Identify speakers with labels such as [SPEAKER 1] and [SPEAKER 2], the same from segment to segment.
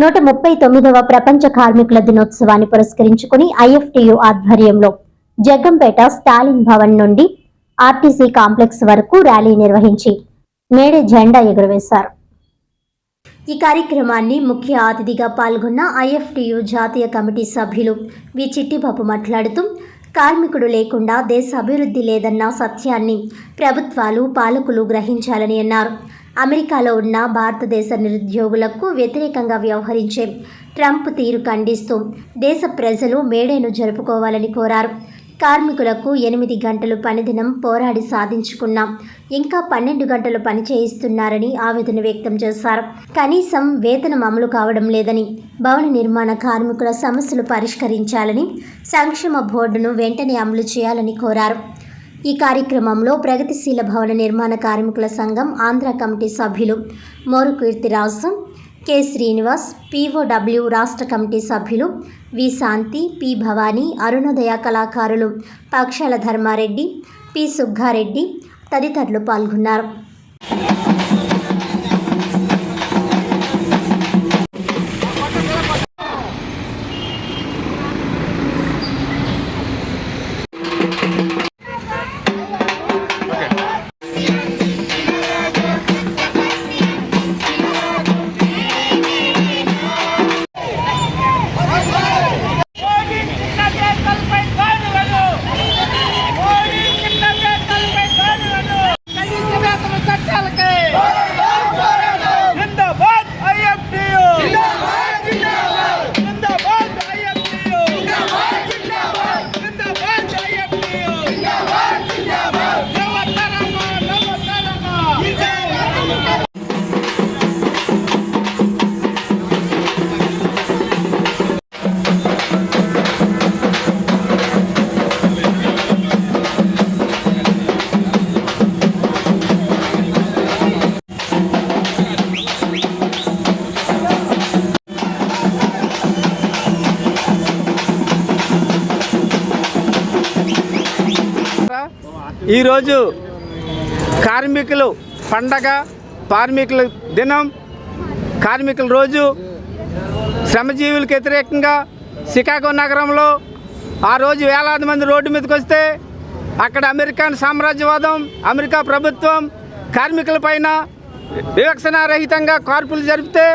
[SPEAKER 1] నూట ముప్పై తొమ్మిదవ ప్రపంచ కార్మికుల దినోత్సవాన్ని పురస్కరించుకుని ఐఎఫ్టియు ఆధ్వర్యంలో జగ్గంపేట స్టాలిన్ భవన్ నుండి ఆర్టీసీ కాంప్లెక్స్ వరకు ర్యాలీ నిర్వహించి మేడే జెండా ఎగురవేశారు. ఈ కార్యక్రమాన్ని ముఖ్య అతిథిగా పాల్గొన్న ఐఎఫ్టియు జాతీయ కమిటీ సభ్యులు వి. చిట్టిబాబు మాట్లాడుతూ కార్మికుడు లేకుండా దేశ అభివృద్ధి లేదన్న సత్యాన్ని ప్రభుత్వాలు పాలకులు గ్రహించాలని అన్నారు. అమెరికాలో ఉన్న భారతదేశ నిరుద్యోగులకు వ్యతిరేకంగా వ్యవహరించే ట్రంప్ తీరు ఖండిస్తూ దేశ ప్రజలు మేడేను జరుపుకోవాలని కోరారు. కార్మికులకు ఎనిమిది గంటలు పనిదినం పోరాడి సాధించుకున్నాం ఇంకా పన్నెండు గంటలు పని చేయిస్తున్నారని ఆవేదన వ్యక్తం చేశారు. కనీసం వేతనం అమలు కావడం లేదని భవన నిర్మాణ కార్మికుల సమస్యలు పరిష్కరించాలని సంక్షేమ బోర్డును వెంటనే అమలు చేయాలని కోరారు. ఈ కార్యక్రమంలో ప్రగతిశీల భవన నిర్మాణ కార్మికుల సంఘం ఆంధ్ర కమిటీ సభ్యులు Moru Keertiraju K Srinivas P O W రాష్ట్ర కమిటీ సభ్యులు వి శాంతి పి భవానీ అరుణోదయ కళాకారులు పక్షాల ధర్మారెడ్డి పి సుగ్గారెడ్డి తదితరులు పాల్గొన్నారు.
[SPEAKER 2] ఈరోజు కార్మికులు పండగ కార్మికుల దినం కార్మికుల రోజు. శ్రమజీవులకు వ్యతిరేకంగా శికాగో నగరంలో ఆ రోజు వేలాది మంది రోడ్డు మీదకి వస్తే అక్కడ అమెరికన్ సామ్రాజ్యవాదం అమెరికా ప్రభుత్వం కార్మికుల పైన వివక్షణారహితంగా కార్పులు జరిపితే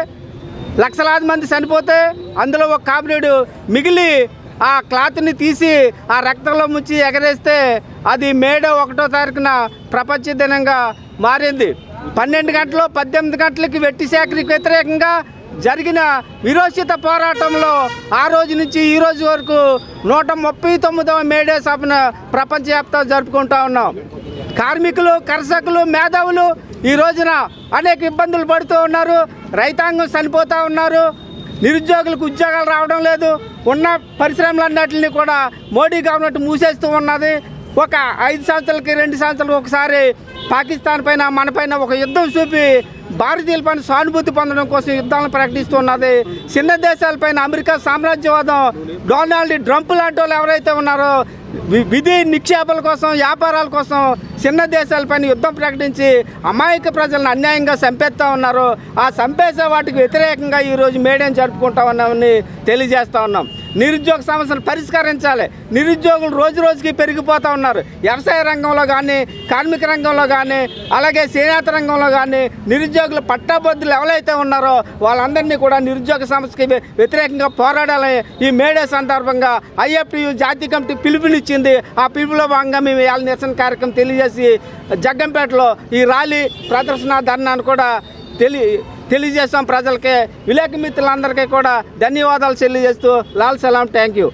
[SPEAKER 2] లక్షలాది మంది చనిపోతే అందులో ఒక కాపురేడు మిగిలి ఆ క్లాత్ని తీసి ఆ రక్తంలో ముంచి ఎగరేస్తే అది మేడో ఒకటో తారీఖున ప్రపంచ దినంగా మారింది. పన్నెండు గంటలు పద్దెనిమిది గంటలకి వెట్టి సేకరికి వ్యతిరేకంగా జరిగిన విరోచిత పోరాటంలో ఆ రోజు నుంచి ఈ రోజు వరకు నూట ముప్పై తొమ్మిదవ మేడే సభను ప్రపంచవ్యాప్తంగా జరుపుకుంటా ఉన్నాం. కార్మికులు కర్షకులు మేధావులు ఈ రోజున అనేక ఇబ్బందులు పడుతూ ఉన్నారు. రైతాంగం చనిపోతూ ఉన్నారు. నిరుద్యోగులకు ఉద్యోగాలు రావడం లేదు. ఉన్న పరిశ్రమలన్నింటినీ కూడా మోడీ గవర్నమెంట్ మూసేస్తూ ఉన్నది. ఒక ఐదు సంవత్సరాలకి రెండు సంవత్సరాలకు ఒకసారి పాకిస్తాన్ పైన మన పైన ఒక యుద్ధం చూపి భారతీయుల పైన సానుభూతి పొందడం కోసం యుద్ధాలను ప్రకటిస్తున్నది చిన్న దేశాలపైన అమెరికా సామ్రాజ్యవాదం డొనాల్డ్ ట్రంప్ లాంటి వాళ్ళు ఎవరైతే ఉన్నారో విధి నిక్షేపాల కోసం వ్యాపారాల కోసం చిన్న దేశాలపైన యుద్ధం ప్రకటించి అమాయక ప్రజలను అన్యాయంగా చంపేస్తా ఉన్నారు. ఆ చంపేసే వాటికి వ్యతిరేకంగా ఈరోజు మేడేని జరుపుకుంటా ఉన్నామని తెలియజేస్తూ ఉన్నాం. నిరుద్యోగ సమస్యను పరిష్కరించాలి. నిరుద్యోగులు రోజు రోజుకి పెరిగిపోతూ ఉన్నారు. వ్యవసాయ రంగంలో కానీ కార్మిక రంగంలో కానీ అలాగే చేనేత రంగంలో కానీ నిరుద్యోగులు పట్టాబద్దులు ఎవరైతే ఉన్నారో వాళ్ళందరినీ కూడా నిరుద్యోగ సమస్యకి వ్యతిరేకంగా పోరాడాలని ఈ మేడే సందర్భంగా ఐఎఫ్టియు జాతీయ కమిటీ పిలుపునిచ్చింది ఆ పిలుపులో భాగంగా మేము ఇవాళ నిరసన కార్యక్రమం తెలియజేసి జగ్గంపేటలో ఈ ర్యాలీ ప్రదర్శన ధర్నాను కూడా తెలి తెలియజేస్తాం ప్రజలకి. విలేక మిత్రులందరికీ కూడా ధన్యవాదాలు తెలియజేస్తూ లాల్ సలాం. Thank you